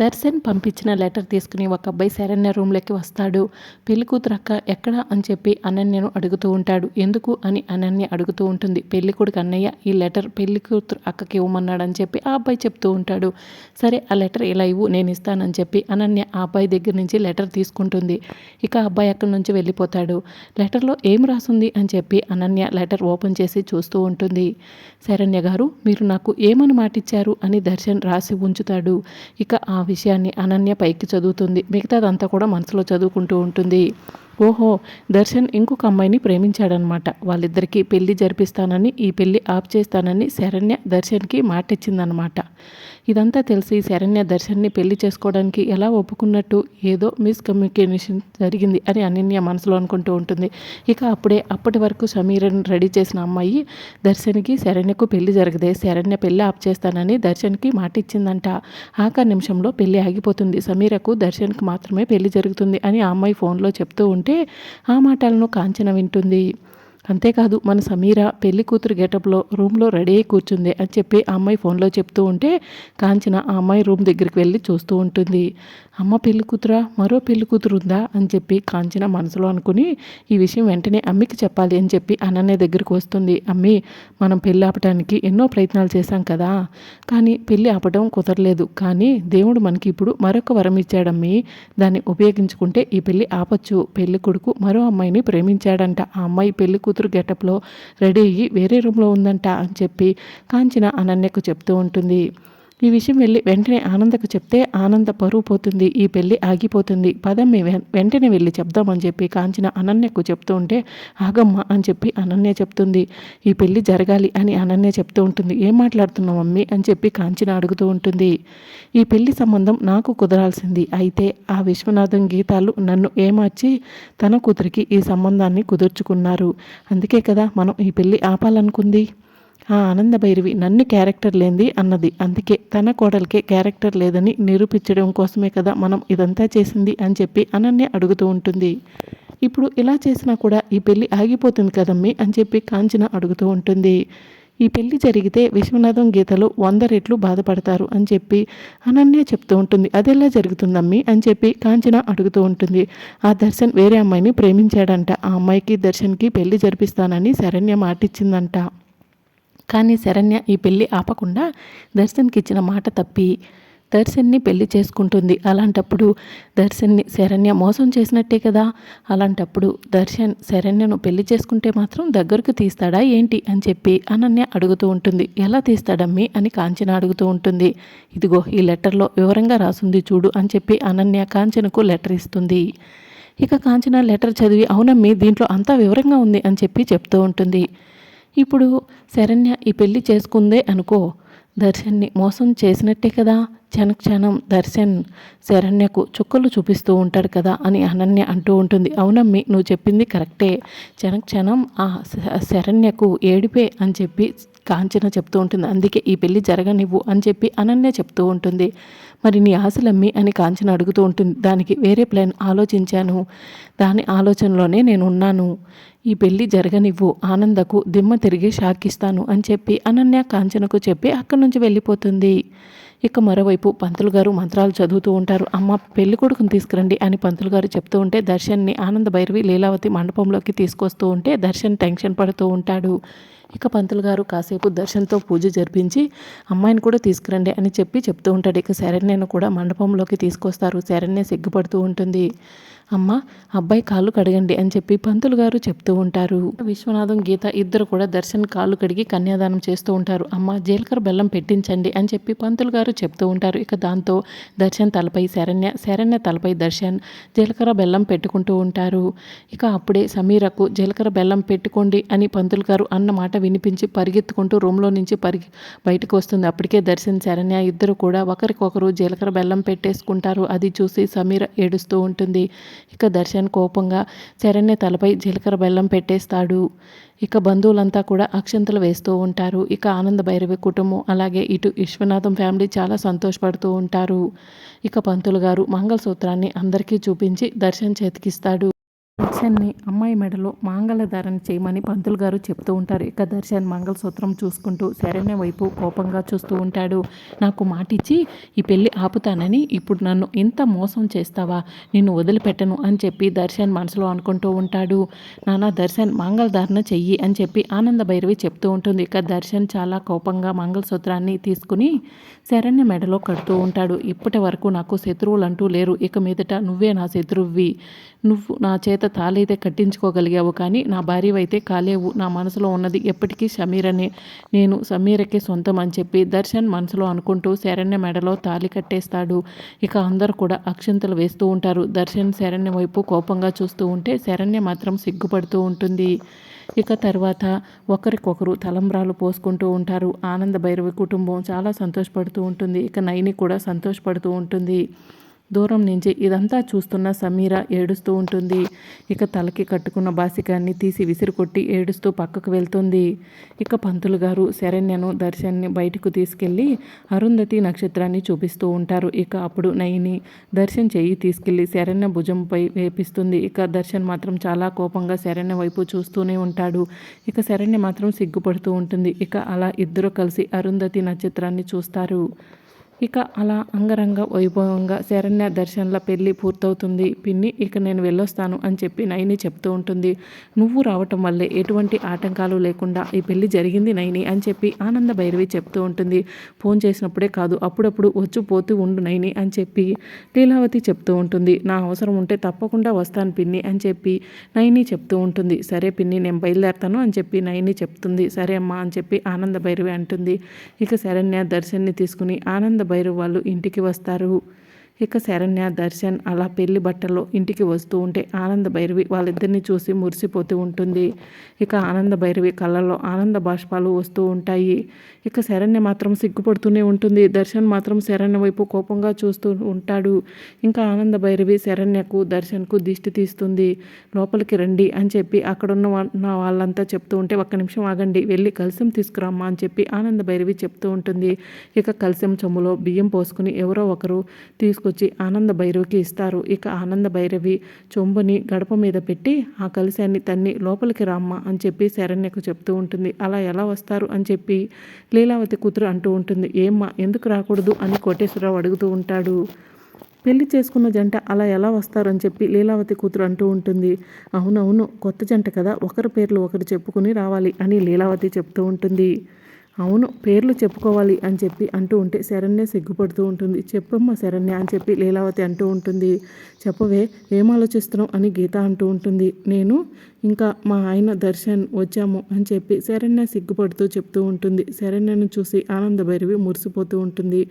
దర్శన్ పంపించిన లెటర్ తీసుకుని ఒక అబ్బాయి శరణ్య రూమ్లోకి వస్తాడు. పెళ్ళి కూతురు అక్క ఎక్కడా అని చెప్పి అనన్యను అడుగుతూ ఉంటాడు. ఎందుకు అని అనన్య అడుగుతూ ఉంటుంది. పెళ్ళి కొడుకు అన్నయ్య ఈ లెటర్ పెళ్ళి కూతురు అక్కకి ఇవ్వమన్నాడని చెప్పి ఆ అబ్బాయి చెప్తూ ఉంటాడు. సరే ఆ లెటర్ ఇలా ఇవ్వు నేను ఇస్తానని చెప్పి అనన్య ఆ అబ్బాయి దగ్గర నుంచి లెటర్ తీసుకుంటుంది. ఇక అబ్బాయి అక్కడి నుంచి వెళ్ళిపోతాడు. లెటర్లో ఏం రాసుంది అని చెప్పి అనన్య లెటర్ ఓపెన్ చేసి చూస్తూ ఉంటుంది. శరణ్య గారు మీరు నాకు ఏమని మాటిచ్చారు అని దర్శన్ రాసి ఉంచుతాడు. ఇక ఆ విషయాన్ని అనన్య పైకి చదువుతుంది. మిగతాదంతా కూడా మనసులో చదువుకుంటూ ఉంటుంది. ఓహో దర్శన్ ఇంకొక అమ్మాయిని ప్రేమించాడనమాట. వాళ్ళిద్దరికీ పెళ్ళి జరిపిస్తానని ఈ పెళ్ళి ఆప్ చేస్తానని శరణ్య దర్శన్కి మాట ఇచ్చిందనమాట ఇదంతా తెలిసి శరణ్య దర్శన్ని పెళ్ళి చేసుకోవడానికి ఎలా ఒప్పుకున్నట్టు ఏదో మిస్కమ్యూనికేషన్ జరిగింది అని అనన్య మనసులో అనుకుంటూ ఉంటుంది. ఇక అప్పుడే అప్పటి వరకు సమీరను రెడీ చేసిన అమ్మాయి దర్శన్కి శరణ్యకు పెళ్ళి జరగదే శరణ్య పెళ్ళి ఆప్ చేస్తానని దర్శన్కి మాట ఇచ్చిందంట ఆఖరి నిమిషంలో పెళ్ళి ఆగిపోతుంది. సమీరకు దర్శన్కి మాత్రమే పెళ్ళి జరుగుతుంది అని ఆ అమ్మాయి ఫోన్లో చెప్తూ ఉంటుంది ఆ మాటలను కాంచన వింటుంది. అంతేకాదు మన సమీర పెళ్ళి కూతురు గెటప్లో రూమ్లో రెడీ అయి కూర్చుంది అని చెప్పి ఆ అమ్మాయి ఫోన్లో చెప్తూ ఉంటే కాంచన ఆ అమ్మాయి రూమ్ దగ్గరికి వెళ్ళి చూస్తూ ఉంటుంది. అమ్మ పెళ్ళి కూతురా? మరో పెళ్ళి కూతురు ఉందా? అని చెప్పి కాంచన మనసులో అనుకుని ఈ విషయం వెంటనే అమ్మికి చెప్పాలి అని చెప్పి అనన్య దగ్గరికి వస్తుంది. అమ్మి మనం పెళ్ళి ఆపటానికి ఎన్నో ప్రయత్నాలు చేశాం కదా. కానీ పెళ్ళి ఆపటం కుదరలేదు. కానీ దేవుడు మనకి ఇప్పుడు మరొక వరం ఇచ్చాడమ్మి. దాన్ని ఉపయోగించుకుంటే ఈ పెళ్ళి ఆపచ్చు. పెళ్ళి కొడుకు మరో అమ్మాయిని ప్రేమించాడంట. ఆ అమ్మాయి పెళ్ళి కూతురు గెటప్లో రెడీ అయ్యి వేరే రూమ్లో ఉందంట అని చెప్పి కాంచన అనన్యకు చెప్తూ ఉంటుంది. ఈ విషయం వెళ్ళి వెంటనే ఆనందకు చెప్తే ఆనంద పరువు పోతుంది ఈ పెళ్ళి ఆగిపోతుంది. పదం మీ వెంటనే వెళ్ళి చెప్దామని చెప్పి కాంచిన అనన్యకు చెప్తూ ఉంటే ఆగమ్మ అని చెప్పి అనన్య చెప్తుంది. ఈ పెళ్ళి జరగాలి అని అనన్య చెప్తూ ఉంటుంది. ఏం మాట్లాడుతున్నావు మమ్మీ అని చెప్పి కాంచిన అడుగుతూ ఉంటుంది. ఈ పెళ్ళి సంబంధం నాకు కుదరాల్సింది. అయితే ఆ విశ్వనాథం గీతాలు నన్ను ఏమార్చి తన కూతురికి ఈ సంబంధాన్ని కుదుర్చుకున్నారు. అందుకే కదా మనం ఈ పెళ్ళి ఆపాలనుకుంది. ఆ ఆనందభైరవి నన్ను క్యారెక్టర్ లేనిది అన్నది. అందుకే తన కోడలికే క్యారెక్టర్ లేదని నిరూపించడం కోసమే కదా మనం ఇదంతా చేసింది అని చెప్పి అనన్య అడుగుతూ ఉంటుంది. ఇప్పుడు ఇలా చేసినా కూడా ఈ పెళ్ళి ఆగిపోతుంది కదమ్మీ అని చెప్పి కాంచన అడుగుతూ ఉంటుంది. ఈ పెళ్ళి జరిగితే విశ్వనాథం గీతలు వంద రెట్లు బాధపడతారు అని చెప్పి అనన్య చెప్తూ ఉంటుంది. అదెలా జరుగుతుందమ్మి అని చెప్పి కాంచన అడుగుతూ ఉంటుంది. ఆ దర్శన్ వేరే అమ్మాయిని ప్రేమించాడంట. ఆ అమ్మాయికి దర్శన్కి పెళ్ళి జరిపిస్తానని శరణ్య మాటిచ్చిందంట. కానీ శరణ్య ఈ పెళ్ళి ఆపకుండా దర్శన్కి ఇచ్చిన మాట తప్పి దర్శన్ని పెళ్ళి చేసుకుంటుంది. అలాంటప్పుడు దర్శన్ని శరణ్య మోసం చేసినట్టే కదా? అలాంటప్పుడు దర్శన్ శరణ్యను పెళ్ళి చేసుకుంటే మాత్రం దగ్గరకు తీస్తాడా ఏంటి అని చెప్పి అనన్య అడుగుతూ ఉంటుంది. ఎలా తీస్తాడమ్మి అని కాంచన అడుగుతూ ఉంటుంది. ఇదిగో ఈ లెటర్లో వివరంగా రాసుంది చూడు అని చెప్పి అనన్య కాంచనకు లెటర్ ఇస్తుంది. ఇక కాంచన లెటర్ చదివి అవునమ్మి దీంట్లో అంతా వివరంగా ఉంది అని చెప్పి చెప్తూ ఉంటుంది. ఇప్పుడు శరణ్య ఈ పెళ్ళి చేసుకుందే అనుకో. దర్శన్ని మోసం చేసినట్టే కదా. క్షణక్షణం దర్శన్ శరణ్యకు చుక్కలు చూపిస్తూ ఉంటాడు కదా అని అనన్య అంటూ ఉంటుంది. అవునమ్మి నువ్వు చెప్పింది కరెక్టే. క్షణక్షణం ఆ శరణ్యకు ఏడిపే అని చెప్పి కాంచన చెప్తూ ఉంటుంది. అందుకే ఈ పెళ్ళి జరగనివ్వు అని చెప్పి అనన్య చెప్తూ ఉంటుంది. మరి నీ ఆశలమ్మి అని కాంచన అడుగుతూ ఉంటుంది. దానికి వేరే ప్లాన్ ఆలోచించాను. దాని ఆలోచనలోనే నేను ఉన్నాను ఈ పెళ్ళి జరగనివ్వు. ఆనందకు దిమ్మ తిరిగి షాకిస్తాను అని చెప్పి అనన్య కాంచనకు చెప్పి అక్కడి నుంచి వెళ్ళిపోతుంది. ఇక మరోవైపు పంతులు గారు మంత్రాలు చదువుతూ ఉంటారు. అమ్మ పెళ్ళి కొడుకుని తీసుకురండి అని పంతులు గారు చెప్తూ ఉంటే దర్శన్ని ఆనంద భైరవి లీలావతి మండపంలోకి తీసుకొస్తూ ఉంటే దర్శన్ టెన్షన్ పడుతూ ఉంటాడు. ఇక పంతులు గారు కాసేపు దర్శనంతో పూజ జరిపించి అమ్మాయిని కూడా తీసుకురండి అని చెప్పి చెప్తూ ఉంటాడు. ఇక శరణ్యను కూడా మండపంలోకి తీసుకొస్తారు. శరణ్య సిగ్గుపడుతూ ఉంటుంది. అమ్మ అబ్బాయి కాళ్ళు కడగండి అని చెప్పి పంతులు గారు చెప్తూ ఉంటారు. విశ్వనాథం గీత ఇద్దరు కూడా దర్శన్ కాళ్ళు కడిగి కన్యాదానం చేస్తూ ఉంటారు. అమ్మ జీలకర్ర బెల్లం పెట్టించండి అని చెప్పి పంతులు గారు చెప్తూ ఉంటారు. ఇక దాంతో దర్శన్ తలపై శరణ్య శరణ్య తలపై దర్శన్ జీలకర్ర బెల్లం పెట్టుకుంటూ ఉంటారు. ఇక అప్పుడే సమీరకు జీలకర్ర బెల్లం పెట్టుకోండి అని పంతులు గారు అన్న మాట వినిపించి పరిగెత్తుకుంటూ రూమ్లో నుంచి పరిగి బయటకు వస్తుంది. అప్పటికే దర్శన్ శరణ్య ఇద్దరు కూడా ఒకరికొకరు జీలకర్ర బెల్లం పెట్టేసుకుంటారు. అది చూసి సమీర ఏడుస్తూ ఉంటుంది. ఇక దర్శన్ కోపంగా శరణ్య తలపై జీలకర్ర బెల్లం పెట్టేస్తాడు. ఇక బంధువులంతా కూడా అక్షంతలు వేస్తూ ఉంటారు. ఇక ఆనంద భైరవి కుటుంబం అలాగే ఇటు విశ్వనాథం ఫ్యామిలీ చాలా సంతోషపడుతూ ఉంటారు. ఇక పంతులు గారు మంగళసూత్రాన్ని అందరికీ చూపించి దర్శన్ చేతికిస్తాడు. దర్శన్ని అమ్మాయి మెడలో మాంగళధారణ చేయమని పంతులు గారు చెప్తూ ఉంటారు. ఇక దర్శన్ మంగళసూత్రం చూసుకుంటూ శరణ్య వైపు కోపంగా చూస్తూ ఉంటాడు. నాకు మాటిచ్చి ఈ పెళ్ళి ఆపుతానని ఇప్పుడు నన్ను ఇంత మోసం చేస్తావా? నిన్ను వదిలిపెట్టను అని చెప్పి దర్శన్ మనసులో అనుకుంటూ ఉంటాడు. నానా దర్శన్ మంగళధారణ చెయ్యి అని చెప్పి ఆనంద భైరవి చెప్తూ ఉంటుంది. ఇక దర్శన్ చాలా కోపంగా మంగళసూత్రాన్ని తీసుకుని శరణ్య మెడలో కడుతూ ఉంటాడు. ఇప్పటి వరకు నాకు శత్రువులు అంటూ లేరు. ఇక మీదట నువ్వే నా శత్రువువి. నువ్వు నా చేత తాళైతే కట్టించుకోగలిగావు కానీ నా భార్యవైతే కాలేవు. నా మనసులో ఉన్నది ఎప్పటికీ సమీరనే. నేను సమీరకే సొంతం అని చెప్పి దర్శన్ మనసులో అనుకుంటూ శరణ్య మెడలో తాళి కట్టేస్తాడు. ఇక అందరు కూడా అక్షంతలు వేస్తూ ఉంటారు. దర్శన్ శరణ్య వైపు కోపంగా చూస్తూ ఉంటే శరణ్య మాత్రం సిగ్గుపడుతూ ఉంటుంది. ఇక తర్వాత ఒకరికొకరు తలంబ్రాలు పోసుకుంటూ ఉంటారు. ఆనంద భైరవి కుటుంబం చాలా సంతోషపడుతూ ఉంటుంది. ఇక నైని కూడా సంతోషపడుతూ ఉంటుంది. దూరం నుంచి ఇదంతా చూస్తున్న సమీర ఏడుస్తూ ఉంటుంది. ఇక తలకి కట్టుకున్న బాసికాన్ని తీసి విసిరి కొట్టి ఏడుస్తూ పక్కకు వెళ్తుంది. ఇక పంతులు గారు శరణ్యను దర్శన్ని బయటకు తీసుకెళ్ళి అరుంధతి నక్షత్రాన్ని చూపిస్తూ ఉంటారు. ఇక అప్పుడు నయిని దర్శన్ చెయ్యి తీసుకెళ్ళి శరణ్య భుజంపై వేపిస్తుంది. ఇక దర్శన్ మాత్రం చాలా కోపంగా శరణ్య వైపు చూస్తూనే ఉంటాడు. ఇక శరణ్య మాత్రం సిగ్గుపడుతూ ఉంటుంది. ఇక అలా ఇద్దరు కలిసి అరుంధతి నక్షత్రాన్ని చూస్తారు. ఇక అలా అంగరంగ వైభవంగా శరణ్య దర్శన్ల పెళ్ళి పూర్తవుతుంది. పిన్ని ఇక నేను వెళ్ళొస్తాను అని చెప్పి నైని చెప్తూ ఉంటుంది. నువ్వు రావటం వల్లే ఎటువంటి ఆటంకాలు లేకుండా ఈ పెళ్ళి జరిగింది నైని అని చెప్పి ఆనంద భైరవి చెప్తూ ఉంటుంది. ఫోన్ చేసినప్పుడే కాదు అప్పుడప్పుడు వచ్చి పోతూ ఉండు నైని అని చెప్పి లీలావతి చెప్తూ ఉంటుంది. నా అవసరం ఉంటే తప్పకుండా వస్తాను పిన్ని అని చెప్పి నైని చెప్తూ ఉంటుంది. సరే పిన్ని నేను బయలుదేరతాను అని చెప్పి నైని చెప్తుంది. సరే అమ్మా అని చెప్పి ఆనంద భైరవి అంటుంది. ఇక శరణ్య దర్శన్ని తీసుకుని ఆనంద భైరవ్ వాళ్ళు ఇంటికి వస్తారు. ఇక శరణ్య దర్శన్ అలా పెళ్ళి బట్టలో ఇంటికి వస్తూ ఉంటే ఆనంద భైరవి వాళ్ళిద్దరిని చూసి మురిసిపోతూ ఉంటుంది. ఇక ఆనంద భైరవి కళ్ళల్లో ఆనంద బాష్పాలు వస్తూ ఉంటాయి. ఇక శరణ్య మాత్రం సిగ్గుపడుతూనే ఉంటుంది. దర్శన్ మాత్రం శరణ్య వైపు కోపంగా చూస్తూ ఉంటాడు. ఇంకా ఆనంద భైరవి శరణ్యకు దర్శన్కు దిష్టి తీస్తుంది. లోపలికి రండి అని చెప్పి అక్కడున్న వాళ్ళంతా చెప్తూ ఉంటే ఒక్క నిమిషం ఆగండి వెళ్ళి కలసం తీసుకురామ్మా అని చెప్పి ఆనంద భైరవి చెప్తూ ఉంటుంది. ఇక కలసం చెమ్ములో బియ్యం పోసుకుని ఎవరో ఒకరు తీసుకు తీసుకొచ్చి ఆనంద భైరవికి ఇస్తారు. ఇక ఆనంద భైరవి చొంబుని గడప మీద పెట్టి ఆ కలశాన్ని తన్ని లోపలికి రామ్మ అని చెప్పి శరణ్యకు చెప్తూ ఉంటుంది. అలా ఎలా వస్తారు? అని చెప్పి లీలావతి కూతురు అంటూ ఉంటుంది. ఏమ్మా ఎందుకు రాకూడదు? అని కోటేశ్వరరావు అడుగుతూ ఉంటాడు. పెళ్ళి చేసుకున్న జంట అలా ఎలా వస్తారని చెప్పి లీలావతి కూతురు అంటూ ఉంటుంది. అవునవును కొత్త జంట కదా ఒకరి పేర్లు ఒకరు చెప్పుకుని రావాలి అని లీలావతి చెప్తూ ఉంటుంది. అవును పేర్లు చెప్పుకోవాలి అని చెప్పి అంటూ ఉంటే శరణ్య సిగ్గుపడుతూ ఉంటుంది. చెప్పమ్మా శరణ్య అని చెప్పి లీలావతి అంటూ ఉంటుంది. చెప్పవే ఏం ఆలోచిస్తున్నావు? అని గీత అంటూ ఉంటుంది. నేను ఇంకా మా ఆయన దర్శన్ వచ్చాము అని చెప్పి శరణ్య సిగ్గుపడుతూ చెప్తూ ఉంటుంది. శరణ్యను చూసి ఆనంద భైరవి మురిసిపోతూ ఉంటుంది.